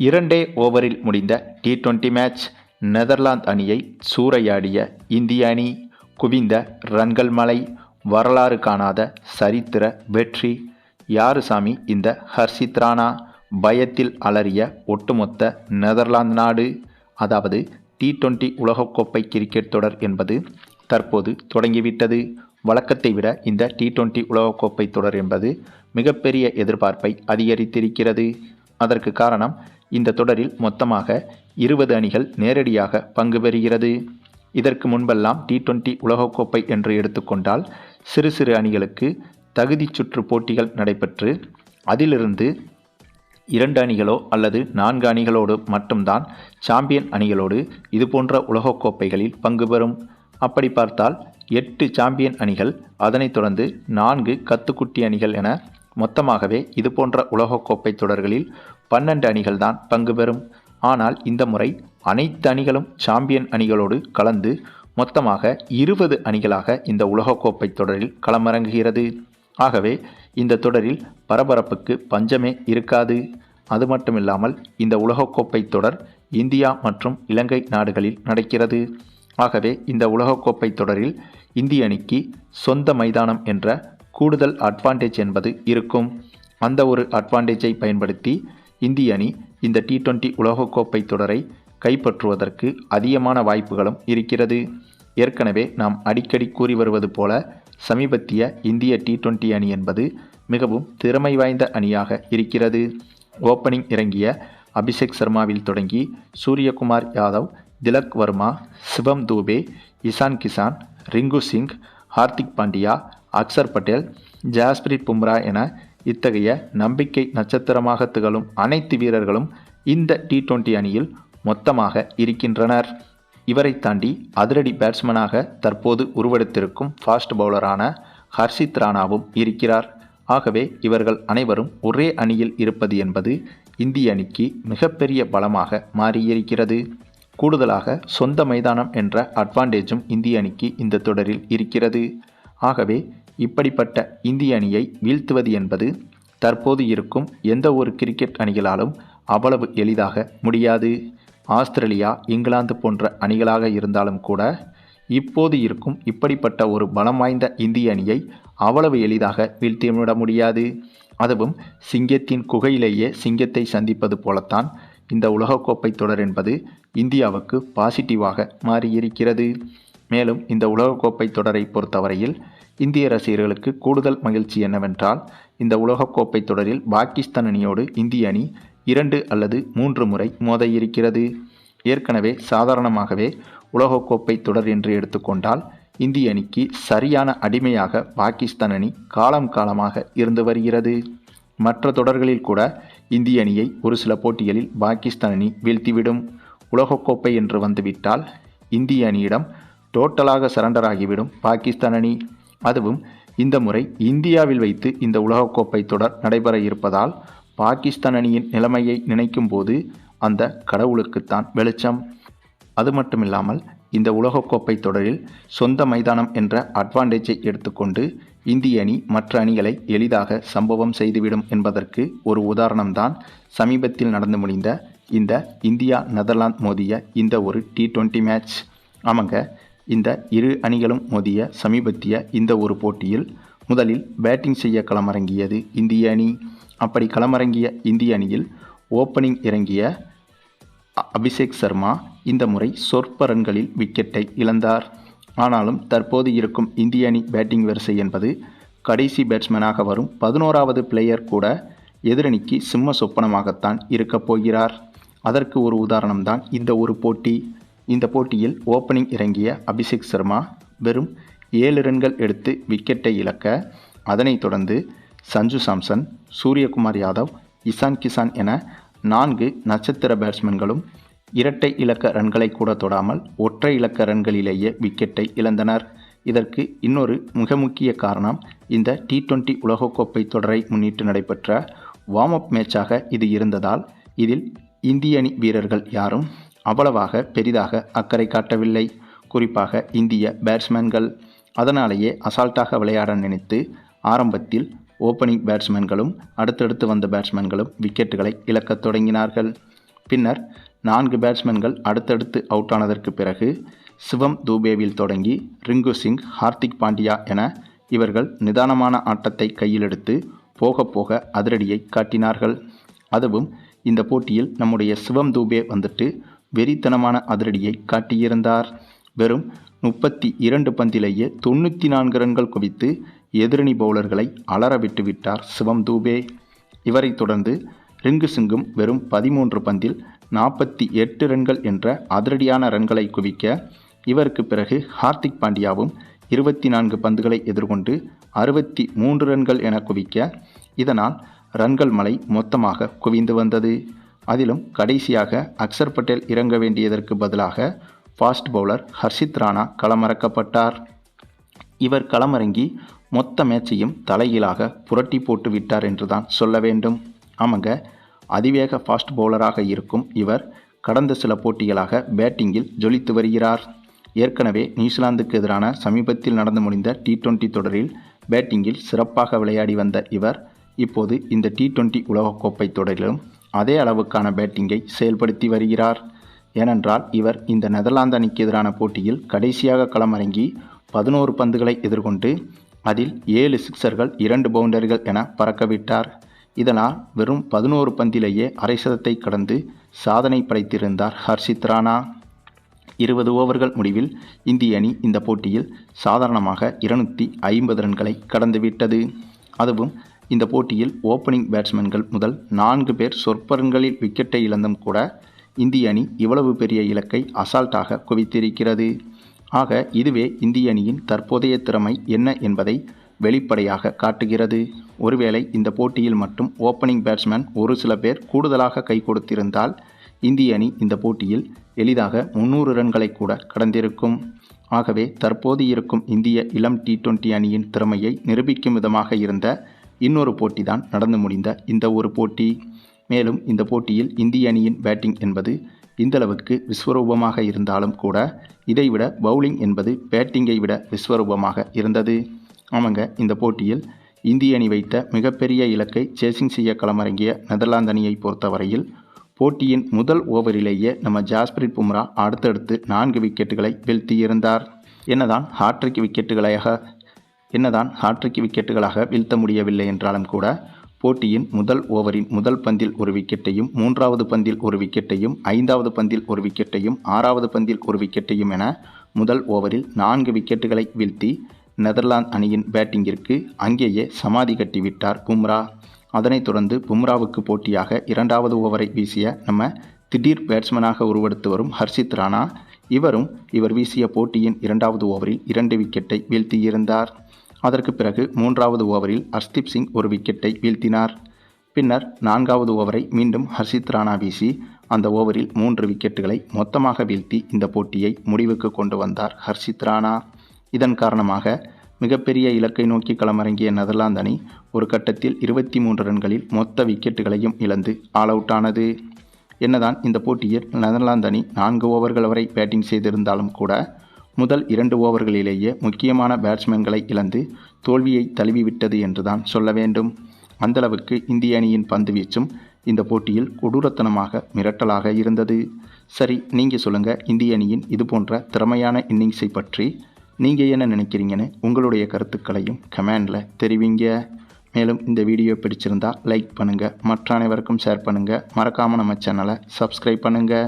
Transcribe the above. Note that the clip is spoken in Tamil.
இரண்டே ஓவரில் முடிந்த டி டுவெண்டி மேட்ச் நெதர்லாந்து அணியை சூறையாடிய இந்திய அணி குவிந்த ரன்கள் மலை வரலாறு காணாத சரித்திர வெற்றி. யாரு சாமி இந்த ஹர்ஷித் ராணா பயத்தில் அலறிய ஒட்டுமொத்த நெதர்லாந்து நாடு அதாவது டி டுவெண்டி உலகக்கோப்பை கிரிக்கெட் தொடர் என்பது தற்போது தொடங்கிவிட்டது. வழக்கத்தை விட இந்த டி டுவெண்டி உலகக்கோப்பை தொடர் என்பது மிகப்பெரிய எதிர்பார்ப்பை அதிகரித்திருக்கிறது. அதற்கு காரணம் இந்த தொடரில் மொத்தமாக இருபது அணிகள் நேரடியாக பங்கு பெறுகிறது. இதற்கு முன்பெல்லாம் டி டுவெண்டி உலகக்கோப்பை என்று எடுத்துக்கொண்டால் சிறு சிறு அணிகளுக்கு தகுதிச் சுற்று போட்டிகள் நடைபெற்று அதிலிருந்து இரண்டு அணிகளோ அல்லது நான்கு அணிகளோடு மட்டும்தான் சாம்பியன் அணிகளோடு இதுபோன்ற உலகக்கோப்பைகளில் பங்கு பெறும். அப்படி பார்த்தால் எட்டு சாம்பியன் அணிகள் அதனைத் தொடர்ந்து நான்கு கத்துக்குட்டி அணிகள் என மொத்தமாகவே இதுபோன்ற உலகக்கோப்பை தொடர்களில் பன்னெண்டு அணிகள் தான் பங்கு பெறும். ஆனால் இந்த முறை அனைத்து அணிகளும் சாம்பியன் அணிகளோடு கலந்து மொத்தமாக இருபது அணிகளாக இந்த உலகக்கோப்பை தொடரில் களமிறங்குகிறது. ஆகவே இந்த தொடரில் பரபரப்புக்கு பஞ்சமே இருக்காது. அது மட்டுமில்லாமல் இந்த உலகக்கோப்பை தொடர் இந்தியா மற்றும் இலங்கை நாடுகளில் நடக்கிறது. ஆகவே இந்த உலகக்கோப்பை தொடரில் இந்திய அணிக்கு சொந்த மைதானம் என்ற கூடுதல் அட்வான்டேஜ் என்பது இருக்கும். அந்த ஒரு அட்வான்டேஜை பயன்படுத்தி இந்திய அணி இந்த டி டுவெண்டி உலகக்கோப்பை தொடரை கைப்பற்றுவதற்கு அதிகமான வாய்ப்புகளும் இருக்கிறது. ஏற்கனவே நாம் அடிக்கடி கூறி வருவது போல சமீபத்திய இந்திய டி டுவெண்டி அணி என்பது மிகவும் திறமை வாய்ந்த அணியாக இருக்கிறது. ஓப்பனிங் இறங்கிய அபிஷேக் சர்மாவில் தொடங்கி சூரியகுமார் யாதவ் திலக் வர்மா சிவம் தூபே இசான் கிசான் ரிங்கு சிங் ஹார்திக் பாண்டியா அக்சர் பட்டேல் ஜாஸ்பிரிட் பும்ரா என இத்தகைய நம்பிக்கை நட்சத்திரமாக திகழும் அனைத்து வீரர்களும் இந்த டி டுவெண்டி அணியில் மொத்தமாக இருக்கின்றனர். இவரை தாண்டி அதிரடி பேட்ஸ்மேனாக தற்போது உருவெடுத்திருக்கும் ஃபாஸ்ட் பவுலரான ஹர்ஷித் ராணாவும் இருக்கிறார். ஆகவே இவர்கள் அனைவரும் ஒரே அணியில் இருப்பது என்பது இந்திய அணிக்கு மிகப்பெரிய பலமாக மாறியிருக்கிறது. கூடுதலாக சொந்த மைதானம் என்ற அட்வான்டேஜும் இந்திய அணிக்கு இந்த தொடரில் இருக்கிறது. ஆகவே இப்படிப்பட்ட இந்திய அணியை வீழ்த்துவது என்பது தற்போது இருக்கும் எந்த ஒரு கிரிக்கெட் அணிகளாலும் அவ்வளவு எளிதாக முடியாது. ஆஸ்திரேலியா இங்கிலாந்து போன்ற அணிகளாக இருந்தாலும் கூட இப்போது இருக்கும் இப்படிப்பட்ட ஒரு பலம் வாய்ந்த இந்திய அணியை அவ்வளவு எளிதாக வீழ்த்திவிட முடியாது. அதுவும் சிங்கத்தின் குகையிலேயே சிங்கத்தை சந்திப்பது போலத்தான் இந்த உலகக்கோப்பை தொடர் என்பது இந்தியாவுக்கு பாசிட்டிவாக மாறியிருக்கிறது. மேலும் இந்த உலகக்கோப்பை தொடரை பொறுத்தவரையில் இந்திய ரசிகர்களுக்கு கூடுதல் மகிழ்ச்சி என்னவென்றால் இந்த உலகக்கோப்பை தொடரில் பாகிஸ்தான் அணியோடு இந்திய அணி இரண்டு அல்லது மூன்று முறை மோத இருக்கிறது ஏற்கனவே சாதாரணமாகவே உலகக்கோப்பை தொடர் என்று எடுத்துக்கொண்டால் இந்திய அணிக்கு சரியான அடிமையாக பாகிஸ்தான் அணி காலம் காலமாக இருந்து வருகிறது. மற்ற தொடர்களில் கூட இந்திய அணியை ஒரு சில போட்டிகளில் பாகிஸ்தான் அணி வீழ்த்திவிடும். உலகக்கோப்பை என்று வந்துவிட்டால் இந்திய அணியிடம் டோட்டலாக சரண்டர் ஆகிவிடும் பாகிஸ்தான் அணி. அதுவும் இந்த முறை இந்தியாவில் வைத்து இந்த உலகக்கோப்பை தொடர் நடைபெற இருப்பதால் பாகிஸ்தான் அணியின் நிலைமையை நினைக்கும் போது அந்த கடவுளுக்குத்தான் வெளிச்சம். அது மட்டுமில்லாமல் இந்த உலகக்கோப்பை தொடரில் சொந்த மைதானம் என்ற அட்வான்டேஜை எடுத்துக்கொண்டு இந்திய அணி மற்ற அணிகளை எளிதாக சம்பவம் செய்துவிடும் என்பதற்கு ஒரு உதாரணம்தான் சமீபத்தில் நடந்து முடிந்த இந்த இந்தியா நெதர்லாந்து மோதிய இந்த ஒரு டி டுவெண்ட்டி மேட்ச் ஆமாங்க இந்த இரு அணிகளும் மோதிய சமீபத்திய இந்த ஒரு போட்டியில் முதலில் பேட்டிங் செய்ய களமிறங்கியது இந்திய அணி. அப்படி களமிறங்கிய இந்திய அணியில் ஓப்பனிங் இறங்கிய அபிஷேக் சர்மா இந்த முறை சொற்ப ரன்களில் விக்கெட்டை இழந்தார். ஆனாலும் தற்போது இருக்கும் இந்திய அணி பேட்டிங் வரிசை என்பது கடைசி பேட்ஸ்மேனாக வரும் பதினோராவது பிளேயர் கூட எதிரணிக்கு சிம்ம சொப்பனமாகத்தான் இருக்கப் போகிறார். அதற்கு ஒரு உதாரணம்தான் இந்த ஒரு போட்டி. இந்த போட்டியில் ஓப்பனிங் இறங்கிய அபிஷேக் சர்மா வெறும் ஏழு ரன்கள் எடுத்து விக்கெட்டை இழக்க அதனைத் தொடர்ந்து சஞ்சு சாம்சன் சூரியகுமார் யாதவ் இசான் கிசான் என நான்கு நட்சத்திர பேட்ஸ்மேன்களும் இரட்டை இலக்க ரன்களை கூட தொடாமல் ஒற்றை இலக்க ரன்களிலேயே விக்கெட்டை இழந்தனர். இதற்கு இன்னொரு மிக முக்கிய காரணம் இந்த டி டுவெண்ட்டி உலகக்கோப்பை தொடரை முன்னிட்டு நடைபெற்ற வார்ம் அப் மேட்சாக இது இருந்ததால் இதில் இந்திய அணி வீரர்கள் யாரும் அவ்வளவாக பெரிதாக அக்கறை காட்டவில்லை. குறிப்பாக இந்திய பேட்ஸ்மேன்கள் அதனாலேயே அசால்ட்டாக விளையாட நினைத்து ஆரம்பத்தில் ஓப்பனிங் பேட்ஸ்மேன்களும் அடுத்தடுத்து வந்த பேட்ஸ்மேன்களும் விக்கெட்டுகளை இழக்கத் தொடங்கினார்கள். பின்னர் நான்கு பேட்ஸ்மேன்கள் அடுத்தடுத்து அவுட் ஆனதற்கு பிறகு சிவம் தூபேவில் தொடங்கி ரிங்கு சிங் ஹார்திக் பாண்டியா என இவர்கள் நிதானமான ஆட்டத்தை கையிலெடுத்து போகப் போக போக அதிரடியை காட்டினார்கள். அதுவும் இந்த போட்டியில் நம்முடைய சிவம் தூபே வந்துட்டு வெறித்தனமான அதிரடியை காட்டியிருந்தார். வெறும் முப்பத்தி இரண்டு பந்திலேயே தொண்ணூற்றி நான்கு ரன்கள் குவித்து எதிரணி பவுலர்களை அலற விட்டுவிட்டார் சிவம் தூபே. இவரை தொடர்ந்து ரிங்கு சிங்கும் வெறும் பதிமூன்று பந்தில் நாற்பத்தி எட்டு ரன்கள் என்ற அதிரடியான ரன்களை குவிக்க இவருக்கு பிறகு ஹார்திக் பாண்டியாவும் இருபத்தி நான்கு பந்துகளை எதிர்கொண்டு அறுபத்தி மூன்று ரன்கள் என குவிக்க இதனால் ரன்கள் மலை மொத்தமாக குவிந்து வந்தது. அதிலும் கடைசியாக அக்சர் பட்டேல் இறங்க வேண்டியதற்கு பதிலாக ஃபாஸ்ட் பவுலர் ஹர்ஷித் ராணா களமிறக்கப்பட்டார். இவர் களமிறங்கி மொத்த மேட்சையும் தலைகீழாக புரட்டி போட்டு விட்டார் என்றுதான் சொல்ல வேண்டும். ஆமாங்க அதிவேக ஃபாஸ்ட் பவுலராக இருக்கும் இவர் கடந்த சில போட்டிகளாக பேட்டிங்கில் ஜொலித்து வருகிறார். ஏற்கனவே நியூசிலாந்துக்கு எதிரான சமீபத்தில் நடந்து முடிந்த டி டுவெண்டி தொடரில் பேட்டிங்கில் சிறப்பாக விளையாடி வந்த இவர் இப்போது இந்த டி டுவெண்டி உலகக்கோப்பை தொடரிலும் அதே அளவுக்கான பேட்டிங்கை செயல்படுத்தி வருகிறார். ஏனென்றால் இவர் இந்த நெதர்லாந்து அணிக்கு எதிரான போட்டியில் கடைசியாக களமிறங்கி பதினோரு பந்துகளை எதிர்கொண்டு அதில் ஏழு சிக்சர்கள் இரண்டு பவுண்டரிகள் என பறக்கவிட்டார். இதனால் வெறும் பதினோரு பந்திலேயே அரை சதத்தை கடந்து சாதனை படைத்திருந்தார் ஹர்ஷித் ராணா. இருபது ஓவர்கள் முடிவில் இந்திய அணி இந்த போட்டியில் சாதாரணமாக இருநூற்றி ஐம்பது ரன்களை கடந்துவிட்டது. அதுவும் இந்த போட்டியில் ஓப்பனிங் பேட்ஸ்மேன்கள் முதல் நான்கு பேர் சொற்பரன்களில் விக்கெட்டை இழந்தும் கூட இந்திய அணி இவ்வளவு பெரிய இலக்கை அசால்ட்டாக குவித்திருக்கிறது. ஆக இதுவே இந்திய அணியின் தற்போதைய திறமை என்ன என்பதை வெளிப்படையாக காட்டுகிறது. ஒருவேளை இந்த போட்டியில் மட்டும் ஓப்பனிங் பேட்ஸ்மேன் ஒரு சில பேர் கூடுதலாக கை கொடுத்திருந்தால் இந்திய அணி இந்த போட்டியில் எளிதாக முன்னூறு ரன்களை கூட கடந்திருக்கும். ஆகவே தற்போது இருக்கும் இந்திய இளம் டி டுவெண்டி அணியின் திறமையை நிரூபிக்கும் விதமாக இருந்த இன்னொரு போட்டி தான் நடந்து முடிந்த இந்த ஒரு போட்டி. மேலும் இந்த போட்டியில் இந்திய அணியின் பேட்டிங் என்பது இந்தளவுக்கு விஸ்வரூபமாக இருந்தாலும் கூட இதைவிட பவுலிங் என்பது பேட்டிங்கை விட விஸ்வரூபமாக இருந்தது. ஆமாங்க இந்த போட்டியில் இந்திய அணி வைத்த மிகப்பெரிய இலக்கை சேசிங் செய்ய களமிறங்கிய நெதர்லாந்து அணியை பொறுத்தவரையில் போட்டியின் முதல் ஓவரிலேயே நம்ம ஜாஸ்பிரிட் பும்ரா அடுத்தடுத்து நான்கு விக்கெட்டுகளை வீழ்த்தியிருந்தார். என்னதான் ஹாட்ரிக் விக்கெட்டுகளாக என்னதான் ஹாட்ரிக் விக்கெட்டுகளாக வீழ்த்த முடியவில்லை என்றாலும் கூட போட்டியின் முதல் ஓவரின் முதல் பந்தில் ஒரு விக்கெட்டையும் மூன்றாவது பந்தில் ஒரு விக்கெட்டையும் ஐந்தாவது பந்தில் ஒரு விக்கெட்டையும் ஆறாவது பந்தில் ஒரு விக்கெட்டையும் என முதல் ஓவரில் நான்கு விக்கெட்டுகளை வீழ்த்தி நெதர்லாந்து அணியின் பேட்டிங்கிற்கு அங்கேயே சமாதி கட்டிவிட்டார் பும்ரா. அதனைத் தொடர்ந்து பும்ராவுக்கு போட்டியாக இரண்டாவது ஓவரை வீசிய நம்ம திடீர் பேட்ஸ்மேனாக உருவெடுத்து வரும் ஹர்ஷித் ராணா இவரும் இவர் வீசிய போட்டியின் இரண்டாவது ஓவரில் இரண்டு விக்கெட்டை வீழ்த்தியிருந்தார். அதற்கு பிறகு மூன்றாவது ஓவரில் ஹர்ஷ்தீப் சிங் ஒரு விக்கெட்டை வீழ்த்தினார். பின்னர் நான்காவது ஓவரை மீண்டும் ஹர்ஷித் ராணா வீசி அந்த ஓவரில் மூன்று விக்கெட்டுகளை மொத்தமாக வீழ்த்தி இந்த போட்டியை முடிவுக்கு கொண்டு வந்தார் ஹர்ஷித் ராணா. இதன் காரணமாக மிகப்பெரிய இலக்கை நோக்கி களமிறங்கிய நெதர்லாந்து அணி ஒரு கட்டத்தில் இருபத்தி மூன்று ரன்களில் மொத்த விக்கெட்டுகளையும் இழந்து ஆல் அவுட் ஆனது. என்னதான் இந்த போட்டியில் நெதர்லாந்து அணி நான்கு ஓவர்கள் வரை பேட்டிங் செய்திருந்தாலும் கூட முதல் இரண்டு ஓவர்களிலேயே முக்கியமான பேட்ஸ்மேன்களை இழந்து தோல்வியை தழுவிவிட்டது என்றுதான் சொல்ல வேண்டும். அந்தளவுக்கு இந்திய அணியின் பந்து வீச்சும் இந்த போட்டியில் கொடூரத்தனமாக மிரட்டலாக இருந்தது. சரி நீங்கள் சொல்லுங்கள் இந்திய அணியின் இது போன்ற திறமையான இன்னிங்ஸை பற்றி நீங்கள் என்ன நினைக்கிறீங்கன்னு உங்களுடைய கருத்துக்களையும் கமெண்டில் தெரிவிங்க. மேலும் இந்த வீடியோ பிடிச்சிருந்தா லைக் பண்ணுங்கள் மற்ற அனைவருக்கும் ஷேர் பண்ணுங்கள் மறக்காமல் நம்ம சேனலை சப்ஸ்கிரைப் பண்ணுங்கள்